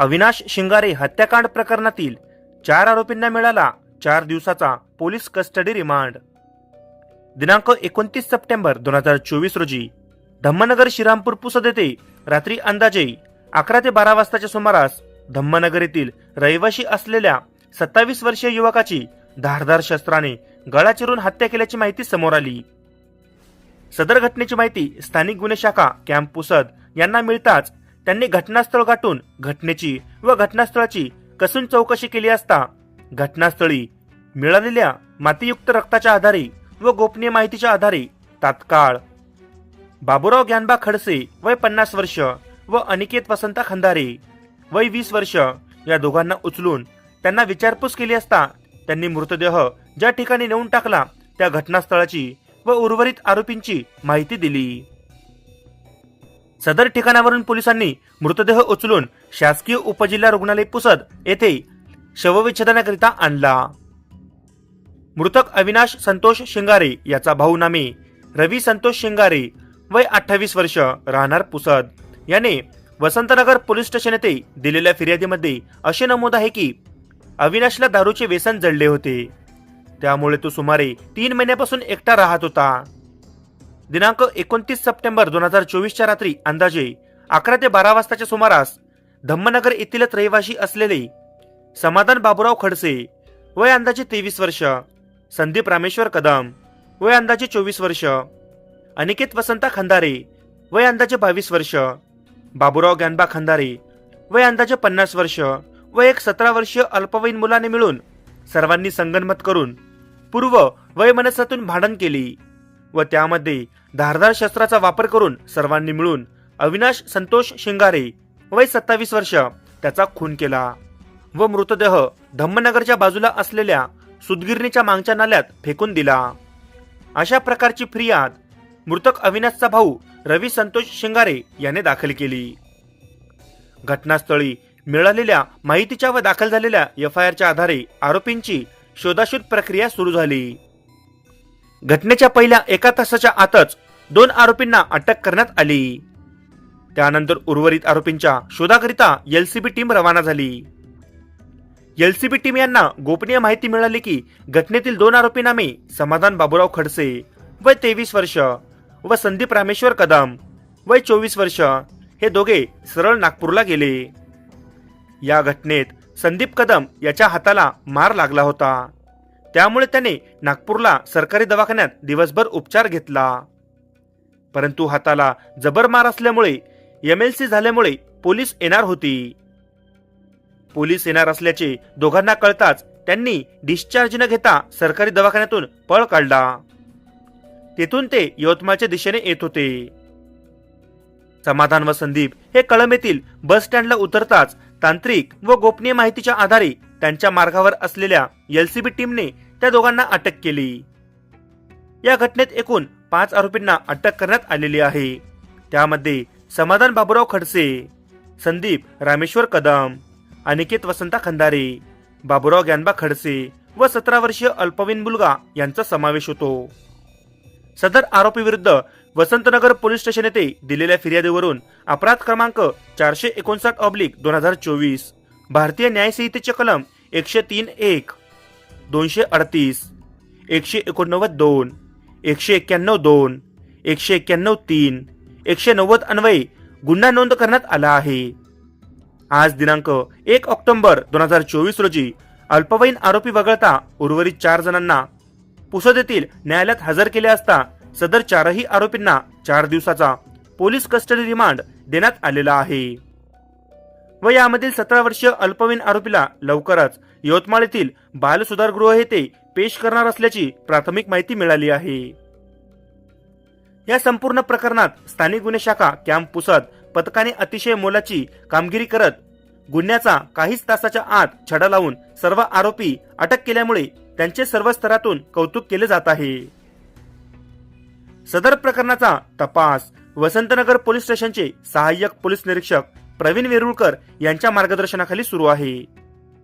अविनाश शिंगारे हत्याकांड प्रकरणातील चार आरोपींना मिळाला चार दिवसाचा पोलीस कस्टडी रिमांड. दिनांक एकोणतीस सप्टेंबर दोन हजार चोवीस रोजी धम्मनगर श्रीरामपूर पुसद येथे रात्री अंदाजे अकरा ते बारा वाजताच्या सुमारास धम्मनगर येथील रहिवाशी असलेल्या सत्तावीस वर्षीय युवकाची धारधार शस्त्राने गळा चिरून हत्या केल्याची माहिती समोर आली. सदर घटनेची माहिती स्थानिक गुन्हे शाखा कॅम्प पुसद यांना मिळताच त्यांनी घटनास्थळ गाठून घटनेची व घटनास्थळाची कसून चौकशी केली असता घटनास्थळी मिळालेल्या मातीयुक्त रक्ताच्या आधारे व गोपनीय माहितीच्या आधारे तात्काळ बाबुराव ज्ञानबा खडसे वय पन्नास वर्ष व अनिकेत वसंता खंदारे वय वीस वर्ष या दोघांना उचलून त्यांना विचारपूस केली असता त्यांनी मृतदेह ज्या ठिकाणी नेऊन टाकला त्या घटनास्थळाची व उर्वरित आरोपींची माहिती दिली. सदर ठिकाणावरून पोलिसांनी मृतदेह उचलून शासकीय उपजिल्हा रुग्णालय पुसद येथे शवविच्छेदनाकरिता आणला. मृतक अविनाश संतोष शिंगारे याचा भाऊ नामे रवी संतोष शिंगारे वय अठ्ठावीस वर्ष राहणार पुसद. याने वसंतनगर पोलीस स्टेशन येथे दिलेल्या फिर्यादीमध्ये असे नमूद आहे की अविनाशला दारूचे व्यसन जडले होते. त्यामुळे तो सुमारे तीन महिन्यापासून एकटा राहत होता. दिनांक एकोणतीस सप्टेंबर दोन हजार चोवीसच्या रात्री अंदाजे अकरा ते बारा वाजताच्या सुमारास धम्मनगर येथीलच रहिवाशी असलेले समाधान बाबुराव खडसे वय अंदाजे तेवीस वर्ष संदीप रामेश्वर कदम वय अंदाजे चोवीस वर्ष अनिकेत वसंता खंदारे वय अंदाजे बावीस वर्ष बाबुराव ग्यानबा खंदारे वय अंदाजे पन्नास वर्ष व एक सतरा वर्षीय अल्पवयीन मुलाने मिळून सर्वांनी संगनमत करून पूर्व वयमनसातून भांडण केली. व त्यामध्ये धारदार शस्त्राचा वापर करून सर्वांनी मिळून अविनाश संतोष शिंगारे वय सत्तावीस वर्ष त्याचा खून केला व मृतदेह धम्मनगरच्या बाजूला असलेल्या सुदगिरणीच्या मागच्या नाल्यात फेकून दिला. अशा प्रकारची फिर्याद मृतक अविनाशचा भाऊ रवी संतोष शिंगारे याने दाखल केली. घटनास्थळी मिळालेल्या माहितीच्या व दाखल झालेल्या एफ आय आरच्या आधारे आरोपींची शोधाशोध प्रक्रिया सुरू झाली. घटनेच्या पहिल्या एका तासाच्या आतच दोन आरोपींना अटक करण्यात आली. त्यानंतर उर्वरित आरोपींच्या शोधाकरिता एलसीबी टीम रवाना झाली. एलसीबी टीम यांना गोपनीय माहिती मिळाली की घटनेतील दोन आरोपी नामे समाधान बाबुराव खडसे वय तेवीस वर्ष व संदीप रामेश्वर कदम वय चोवीस वर्ष हे दोघे सरळ नागपूरला गेले. या घटनेत संदीप कदम याच्या हाताला मार लागला होता. त्यामुळे त्याने नागपूरला सरकारी दवाखान्यात दिवसभर उपचार घेतला. परंतु हाताला जबर मार असल्यामुळे एमएलसी झाल्यामुळे पोलीस येणार होती. पोलीस येणार असल्याचे दोघांना कळताच त्यांनी डिस्चार्ज न घेता सरकारी दवाखान्यातून पळ काढला. तेथून ते यवतमाळच्या दिशेने येत होते. समाधान व संदीप हे कळम येथील बस स्टँडला उतरताच तांत्रिक व गोपनीय माहितीच्या आधारे त्यांच्या मार्गावर असलेल्या एलसीबी टीमने त्या दोघांना अटक केली. या घटनेत एकूण पाच आरोपींना अटक करण्यात आलेली आहे. त्यामध्ये समाधान बाबुराव खडसे संदीप रामेश्वर कदम अनिकेत वसंता खंदारे बाबुराव ज्ञानबा खडसे व सतरा वर्षीय अल्पवयीन मुलगा यांचा समावेश होतो. सदर आरोपीविरुद्ध वसंतनगर पोलीस स्टेशन येथे दिलेल्या फिर्यादीवरून अपराध क्रमांक चारशे एकोणसाठ ऑब्लिक दोन हजार चोवीस भारतीय न्यायसंहितेचे कलम एकशे तीन एक दोनशे अडतीस एकशे एकोणनव्वद दोन एकशे एक्क्याण्णव दोन एकशे एक्क्याण्णव तीन एकशे नव्वद अन्वये गुन्हा नोंद करण्यात आला आहे. आज दिनांक एक ऑक्टोबर दोन हजार चोवीस रोजी अल्पवयीन आरोपी वगळता उर्वरित चार जणांना पुसद येथील न्यायालयात हजर केले असता सदर चारही आरोपींना चार दिवसाचा पोलीस कस्टडी रिमांड देण्यात आलेला आहे. व यामधील सतरा वर्षीय अल्पवयीन आरोपीला लवकरच यवतमाळ येथील बाल सुधारगृह येथे पेश करणार असल्याची प्राथमिक माहिती मिळाली आहे. या संपूर्ण प्रकरणात स्थानिक गुन्हे शाखा कॅम्प पुसद पथकाने अतिशय मोलाची कामगिरी करत गुन्ह्याचा काहीच तासाच्या आत छडा लावून सर्व आरोपी अटक केल्यामुळे त्यांचे सर्व स्तरातून कौतुक केले जात आहे. सदर प्रकरणाचा तपास वसंतनगर पोलीस स्टेशनचे सहाय्यक पोलीस निरीक्षक प्रवीण वेरुळकर यांच्या मार्गदर्शनाखाली सुरू आहे.